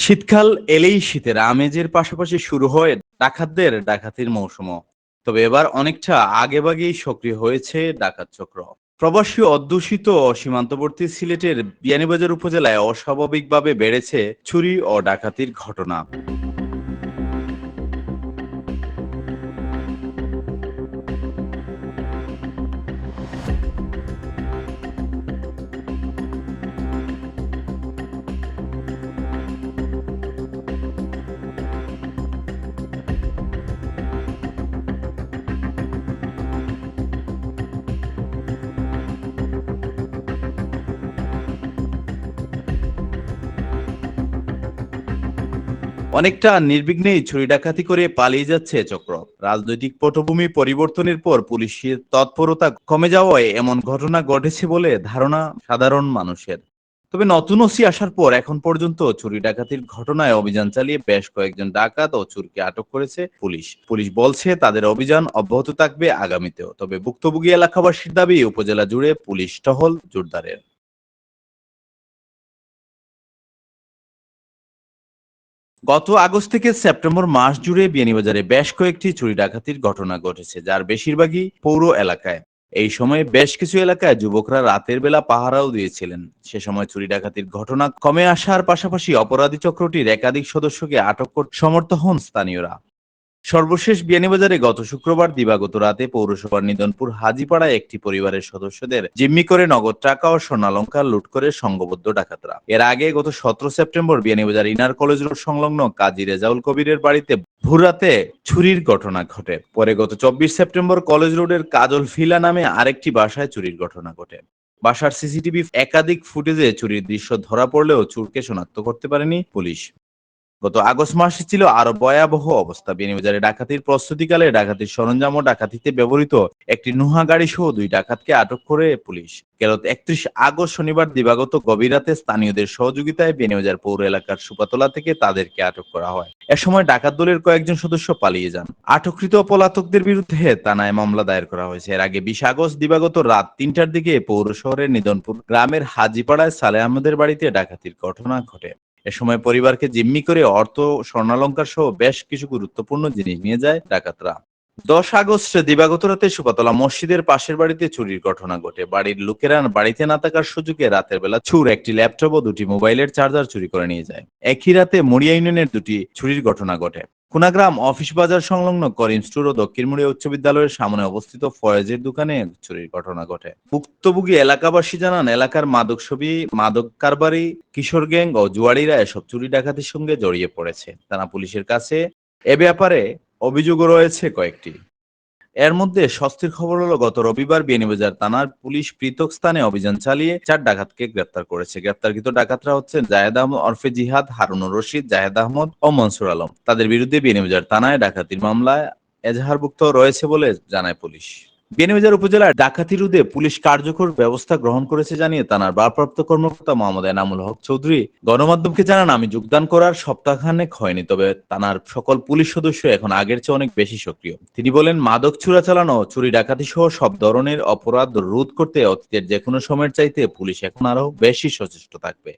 শীতকাল এলেই শীতের আমেজের পাশাপাশি শুরু হয় ডাকাতদের ডাকাতির মৌসুম। তবে এবার অনেকটা আগেভাগেই সক্রিয় হয়েছে ডাকাত চক্র। প্রবাসী অধ্যুষিত ও সীমান্তবর্তী সিলেটের বিয়ানীবাজার উপজেলায় অস্বাভাবিকভাবে বেড়েছে চুরি ও ডাকাতির ঘটনা। অনেকটা নির্বিঘ্নেই চুরি ডাকাতি করে পালিয়ে যাচ্ছে চক্র। রাজনৈতিক পটভূমি পরিবর্তনের পর পুলিশের তৎপরতা কমে যাওয়ায় এমন ঘটনা ঘটেছে বলে ধারণা সাধারণ মানুষের। তবে নতুন ওসি আসার পর এখন পর্যন্ত চুরি ডাকাতির ঘটনায় অভিযান চালিয়ে বেশ কয়েকজন ডাকাত ও চুরকে আটক করেছে পুলিশ। পুলিশ বলছে, তাদের অভিযান অব্যাহত থাকবে আগামীতেও। তবে ভুক্তভোগী এলাকাবাসীর দাবি, উপজেলা জুড়ে পুলিশ টহল জোরদারের। গত আগস্ট থেকে সেপ্টেম্বর মাস জুড়ে বিয়ানীবাজারে বেশ কয়েকটি চুরি ডাকাতির ঘটনা ঘটেছে, যার বেশিরভাগই পৌর এলাকায়। এই সময়ে বেশ কিছু এলাকায় যুবকরা রাতের বেলা পাহারাও দিয়েছিলেন। সে সময় চুরি ডাকাতির ঘটনা কমে আসার পাশাপাশি অপরাধী চক্রটির একাধিক সদস্যকে আটক করতে সমর্থ হন স্থানীয়রা। সর্বশেষ বিয়ানীবাজারে গত শুক্রবার দিবাগত রাতে পৌরসভার নিদনপুর হাজিপাড়ায় একটি পরিবারের সদস্যদের জিম্মি করে নগদ টাকা ও স্বর্ণালঙ্কার লুট করে সংঘবদ্ধ ডাকাতরা। এর আগে গত সতেরো September Beanibazar inner college road সংলগ্ন কাজী রেজাউল কবিরের বাড়িতে ভুরাতে ছুরির ঘটনা ঘটে। পরে গত চব্বিশ সেপ্টেম্বর কলেজ রোডের কাজল ফিলা নামে আরেকটি বাসায় চুরির ঘটনা ঘটে। বাসার সিসিটিভি একাধিক ফুটেজে চুরির দৃশ্য ধরা পড়লেও চুরকে শনাক্ত করতে পারেনি পুলিশ। গত আগস্ট মাসে ছিল আরও ভয়াবহ অবস্থা। বিনিবাজারে ডাকাতির প্রস্তুতিকালে ডাকাতির সরঞ্জাম ও ডাকাতিতে ব্যবহৃত একটি নুহা গাড়ি সহ দুই ডাকাতকে আটক করে পুলিশ। গেল একত্রিশ আগস্ট শনিবার দিবাগত গভীর রাতে স্থানীয়দের সহযোগিতায় বেনিবাজার পৌর এলাকার সুপাতলা থেকে তাদেরকে আটক করা হয়। এ সময় ডাকাত দলের কয়েকজন সদস্য পালিয়ে যান। আটককৃত পলাতকদের বিরুদ্ধে থানায় মামলা দায়ের করা হয়েছে। এর আগে বিশ আগস্ট দিবাগত রাত তিনটার দিকে পৌর শহরের নিদনপুর গ্রামের হাজিপাড়ায় সালে আহমেদের বাড়িতে ডাকাতির ঘটনা ঘটে। এ সময় পরিবারকে জিম্মি করে অর্থ, স্বর্ণালঙ্কার সহ বেশ কিছু গুরুত্বপূর্ণ জিনিস নিয়ে যায় ডাকাতরা। দশ আগস্ট দিবাগত রাতে সুপাতলা মসজিদের পাশের বাড়িতে চুরির ঘটনা ঘটে। বাড়ির লোকেরা বাড়িতে না থাকার সুযোগে রাতের বেলা চুর একটি ল্যাপটপ ও দুটি মোবাইলের চার্জার চুরি করে নিয়ে যায়। একই রাতে মরিয়া ইউনিয়নের দুটি চুরির ঘটনা ঘটে। কুনাগ্রাম অফিস বাজার সংলগ্ন করিম স্টোর ও দক্ষিণ মুড়ি উচ্চ বিদ্যালয়ের সামনে অবস্থিত ফয়েজের দোকানে চুরির ঘটনা ঘটে। ভুক্তভোগী এলাকাবাসী জানান, এলাকার মাদক ছবি, মাদক কারবারি, কিশোর গ্যাং ও জুয়ারিরা এসব চুরি ডাকাতির সঙ্গে জড়িয়ে পড়েছে। থানা পুলিশের কাছে এ ব্যাপারে অভিযোগও রয়েছে কয়েকটি। এর মধ্যে স্বস্তির খবর হলো, গত রবিবার বিয়ানীবাজার থানার পুলিশ পৃথক স্থানে অভিযান চালিয়ে চার ডাকাতকে গ্রেপ্তার করেছে। গ্রেপ্তারকৃত ডাকাতরা হচ্ছেন জাহেদ আহমদ অরফে জিহাদ, হারুনুর রশিদ জাহেদ আহমদ ও মনসুর আলম। তাদের বিরুদ্ধে বিয়ানীবাজার থানায় ডাকাতির মামলায় এজাহারভুক্ত রয়েছে বলে জানায় পুলিশ। বিয়ানীবাজার উপজেলার ডাকাতি রোধে পুলিশ কার্যকর ব্যবস্থা গ্রহণ করেছে জানিয়ে থানার ভারপ্রাপ্ত কর্মকর্তা মোহাম্মদ এনামুল হক চৌধুরী গণমাধ্যমকে জানান, আমি যোগদান করার সপ্তাহখানেক হয়নি, তবে থানার সকল পুলিশ সদস্য এখন আগের চেয়ে অনেক বেশি সক্রিয়। তিনি বলেন, মাদক চুরা চালানো, চুরি ডাকাতি সহ সব ধরনের অপরাধ রোধ করতে অতীতের যে কোনো সময়ের চাইতে পুলিশ এখন আরও বেশি সচেষ্ট থাকবে।